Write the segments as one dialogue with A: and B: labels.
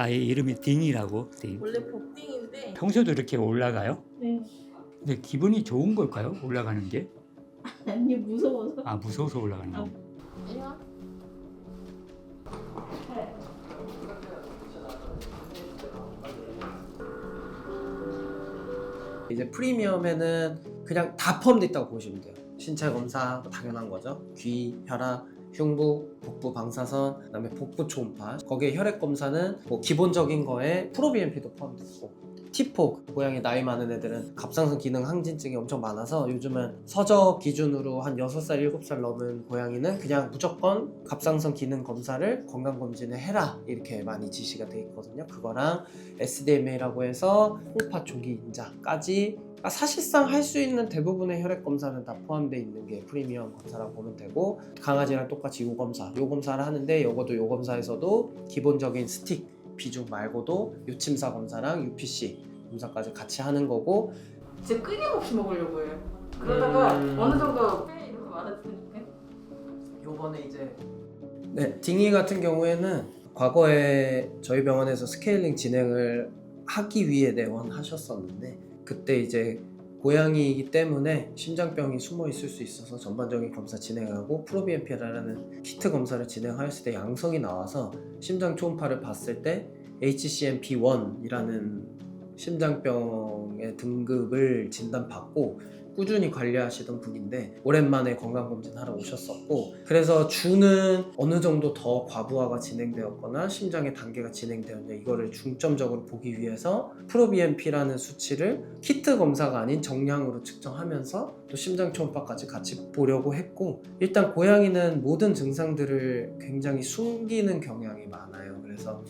A: 아예 이름이 딩이라고 딩.
B: 원래 복딩인데
A: 평소도 이렇게 올라가요?
B: 네.
A: 근데 기분이 좋은 걸까요? 올라가는 게?
B: 아니 무서워서
A: 아 무서워서 올라가는 거.
B: 이리와.
C: 이제 프리미엄에는 그냥 다 포함되어 있다고 보시면 돼요. 신체 검사 당연한 거죠. 귀, 혈압, 흉부, 복부 방사선, 그다음에 복부 초음파. 거기에 혈액 검사는 뭐 기본적인 거에 프로비엠피도 포함되어 있고. T4 고양이 나이 많은 애들은 갑상선 기능 항진증이 엄청 많아서 요즘은 서적 기준으로 한 6살, 7살 넘은 고양이는 그냥 무조건 갑상선 기능 검사를 건강검진을 해라 이렇게 많이 지시가 돼 있거든요. 그거랑 SDMA라고 해서 홍파 조기 인자까지 아, 사실상 할 수 있는 대부분의 혈액 검사는 다 포함되어 있는 게 프리미엄 검사라고 보면 되고 강아지랑 똑같이 요 검사, 요 검사를 하는데 요것도 요 검사에서도 기본적인 스틱 비중 말고도 요침사 검사랑 UPC 검사까지 같이 하는 거고
B: 진짜 끊임없이 먹으려고 해요. 그러다가
C: 음.
B: 어느 정도 이렇게 말았으니까
C: 요번에 이제 네, 딩이 같은 경우에는 과거에 저희 병원에서 스케일링 진행을 하기 위해 내원하셨었는데 그때 이제 고양이이기 때문에 심장병이 숨어 있을 수 있어서 전반적인 검사 진행하고 프로비엠피라는 키트 검사를 진행하였을 때 양성이 나와서 심장 초음파를 봤을 때 HCMP1이라는 심장병의 등급을 진단받고 꾸준히 관리하시던 분인데 오랜만에 건강검진 하러 오셨었고 그래서 주는 어느 정도 더 과부하가 진행되었거나 심장의 단계가 진행되었냐 이거를 중점적으로 보기 위해서 프로비엠피라는 수치를 키트 검사가 아닌 정량으로 측정하면서 또 심장 초음파까지 같이 보려고 했고 일단 고양이는 모든 증상들을 굉장히 숨기는 경향이 많아요. 그래서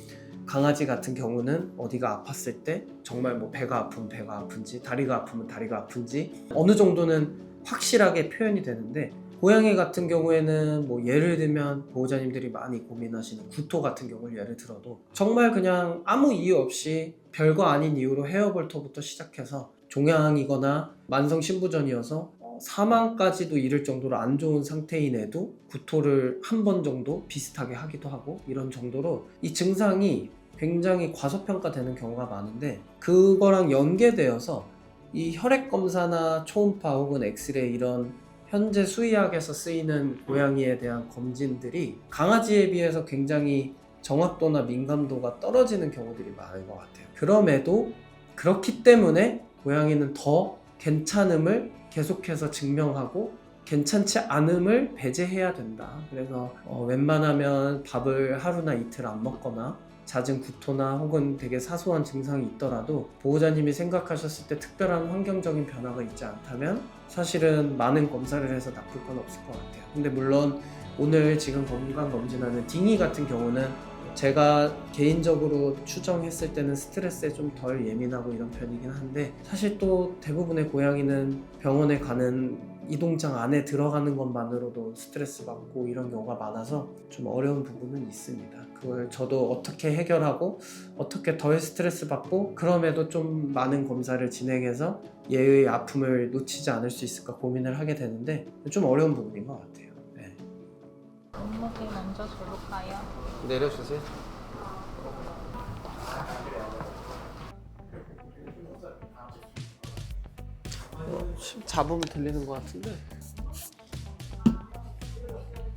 C: 강아지 같은 경우는 어디가 아팠을 때 정말 뭐 배가 아프면 배가 아픈지 다리가 아프면 다리가 아픈지 어느 정도는 확실하게 표현이 되는데 고양이 같은 경우에는 뭐 예를 들면 보호자님들이 많이 고민하시는 구토 같은 경우를 예를 들어도 정말 그냥 아무 이유 없이 별거 아닌 이유로 헤어볼터부터 시작해서 종양이거나 만성 신부전이어서 어, 사망까지도 이를 정도로 안 좋은 상태인 애도 구토를 한 번 정도 비슷하게 하기도 하고 이런 정도로 이 증상이 굉장히 과소평가되는 경우가 많은데 그거랑 연계되어서 이 혈액 검사나 초음파 혹은 엑스레이 이런 현재 수의학에서 쓰이는 고양이에 대한 검진들이 강아지에 비해서 굉장히 정확도나 민감도가 떨어지는 경우들이 많은 것 같아요. 그럼에도 그렇기 때문에 고양이는 더 괜찮음을 계속해서 증명하고 괜찮지 않음을 배제해야 된다. 그래서 어, 웬만하면 밥을 하루나 이틀 안 먹거나 잦은 구토나 혹은 되게 사소한 증상이 있더라도 보호자님이 생각하셨을 때 특별한 환경적인 변화가 있지 않다면 사실은 많은 검사를 해서 나쁠 건 없을 것 같아요. 근데 물론 오늘 지금 건강 검진하는 딩이 같은 경우는 제가 개인적으로 추정했을 때는 스트레스에 좀 덜 예민하고 이런 편이긴 한데 사실 또 대부분의 고양이는 병원에 가는 이동장 안에 들어가는 것만으로도 스트레스 받고 이런 경우가 많아서 좀 어려운 부분은 있습니다. 그걸 저도 어떻게 해결하고 어떻게 덜 스트레스 받고 그럼에도 좀 많은 검사를 진행해서 얘의 아픔을 놓치지 않을 수 있을까 고민을 하게 되는데 좀 어려운 부분인 것 같아요. 네.
D: 몸무게 먼저 재볼까요?
C: 내려주세요. 어, 심 잡으면 들리는 것 같은데.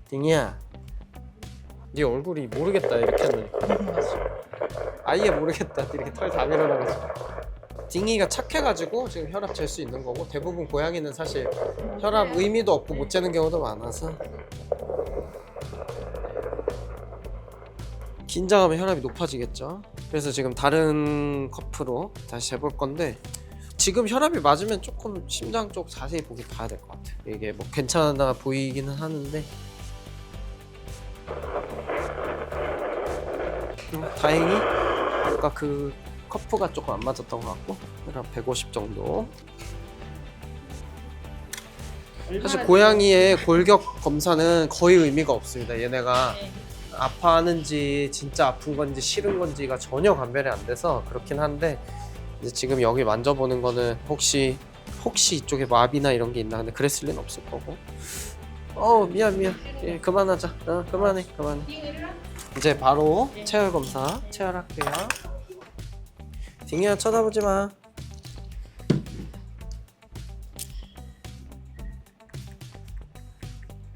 C: 딩이야, 네 얼굴이 모르겠다 이렇게 하니까. 아예 모르겠다 이렇게 털 다 밀어놔가지고. 딩이가 착해가지고 지금 혈압 잴 수 있는 거고 대부분 고양이는 사실 혈압 의미도 없고 못 재는 경우도 많아서 긴장하면 혈압이 높아지겠죠. 그래서 지금 다른 커프로 다시 재볼 건데 지금 혈압이 맞으면 조금 심장 쪽 자세히 보기 봐야 될 것 같아요. 이게 뭐 괜찮아 보이기는 하는데 음, 다행히 아까 그 커프가 조금 안 맞았던 것 같고 혈압 150 정도. 사실 고양이의 골격 검사는 거의 의미가 없습니다. 얘네가 아파하는지 진짜 아픈 건지 싫은 건지가 전혀 감별이 안 돼서 그렇긴 한데 지금 여기 만져보는 거는 혹시 혹시 이쪽에 마비나 이런 게 있나 근데 그랬을 리는 없을 거고 어 미안 미안 예, 그만하자 어 그만해 그만해 이제 바로 체열 검사 체열할게요. 딩이야 쳐다보지 마.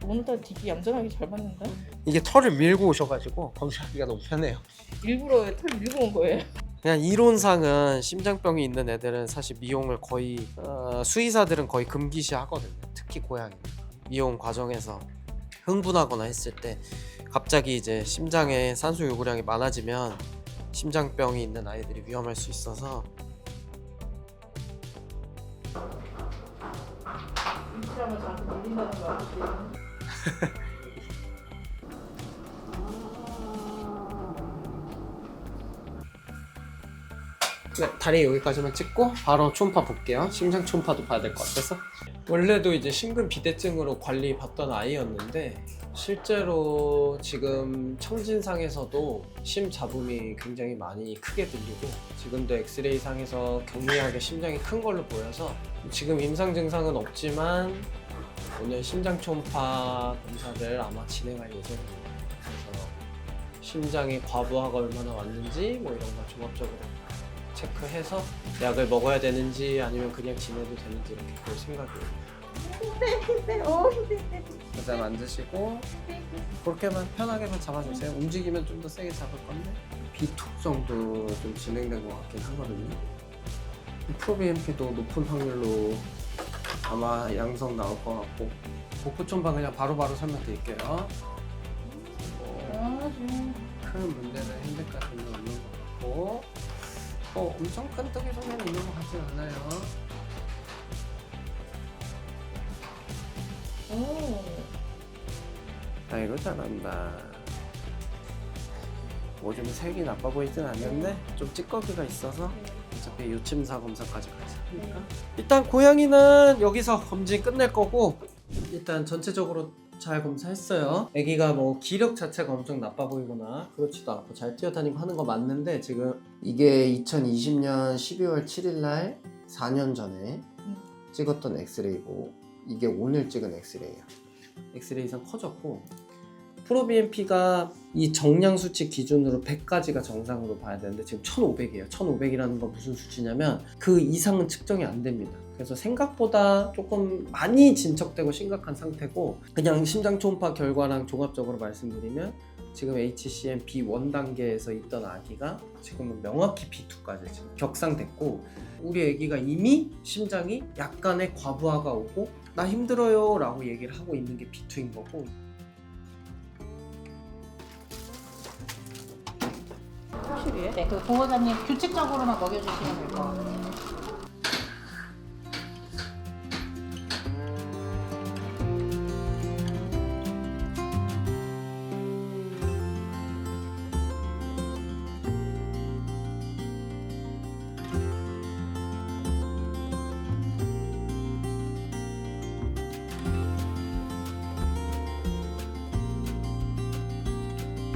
B: 오늘따라 되게 얌전하게 잘 봤는데?
C: 이게 털을 밀고 오셔가지고 검사하기가 너무 편해요.
B: 일부러 털 밀고 온 거예요.
C: 그냥 이론상은 심장병이 있는 애들은 사실 미용을 거의 어, 수의사들은 거의 금기시 하거든요. 특히 고양이 미용 과정에서 흥분하거나 했을 때 갑자기 이제 심장에 산소 요구량이 많아지면 심장병이 있는 아이들이 위험할 수 있어서 네, 다리 여기까지만 찍고 바로 초음파 볼게요. 심장 초음파도 봐야 될 것 같아서. 원래도 이제 심근 비대증으로 관리 받던 아이였는데 실제로 지금 청진상에서도 심 잡음이 굉장히 많이 크게 들리고 지금도 엑스레이 상에서 경미하게 심장이 큰 걸로 보여서 지금 임상 증상은 없지만 오늘 심장 초음파 검사를 아마 진행할 예정입니다. 그래서 심장의 과부하가 얼마나 왔는지 뭐 이런 걸 종합적으로 체크해서 약을 먹어야 되는지 아니면 그냥 지내도 되는지 이렇게 볼 생각이에요. 일단 앉으시고 그렇게만 편하게만 잡아주세요. 움직이면 좀 더 세게 잡을 건데 비톡 정도 좀 진행된 것 같긴 하거든요. 프로비엠피도 높은 확률로 아마 양성 나올 것 같고 복부촌방 그냥 바로바로 설명드릴게요. 뭐, 큰 문제는 현재까지는 없는 것 같고 어, 엄청 큰 떡이 소면 있는 것 같진 않아요.
B: 오.
C: 아이고 잘한다. 오줌 색이 나빠 보이진 않는데 좀 찌꺼기가 있어서 어차피 요침사 검사까지 같이 하니까 일단 고양이는 여기서 검진 끝낼 거고 일단 전체적으로 잘 검사했어요. 아기가 뭐 기력 자체가 엄청 나빠 보이거나 그렇지도 않고 잘 뛰어다니고 하는 거 맞는데 지금 이게 2020년 12월 7일 날 4년 전에 찍었던 엑스레이고 이게 오늘 찍은 엑스레이야. 엑스레이상 커졌고 프로비엠피가 이 정량 수치 기준으로 100까지가 정상으로 봐야 되는데 지금 1500이에요. 1500이라는 건 무슨 수치냐면 그 이상은 측정이 안 됩니다. 그래서 생각보다 조금 많이 진척되고 심각한 상태고 그냥 심장 초음파 결과랑 종합적으로 말씀드리면 지금 HCM B1 단계에서 있던 아기가 지금은 명확히 B2까지 지금 격상됐고 우리 아기가 이미 심장이 약간의 과부하가 오고 나 힘들어요 라고 얘기를 하고 있는 게 B2인 거고
B: 확실히 해?
D: 네, 그 보호자님 규칙적으로만 먹여주시면 될 것 같아요.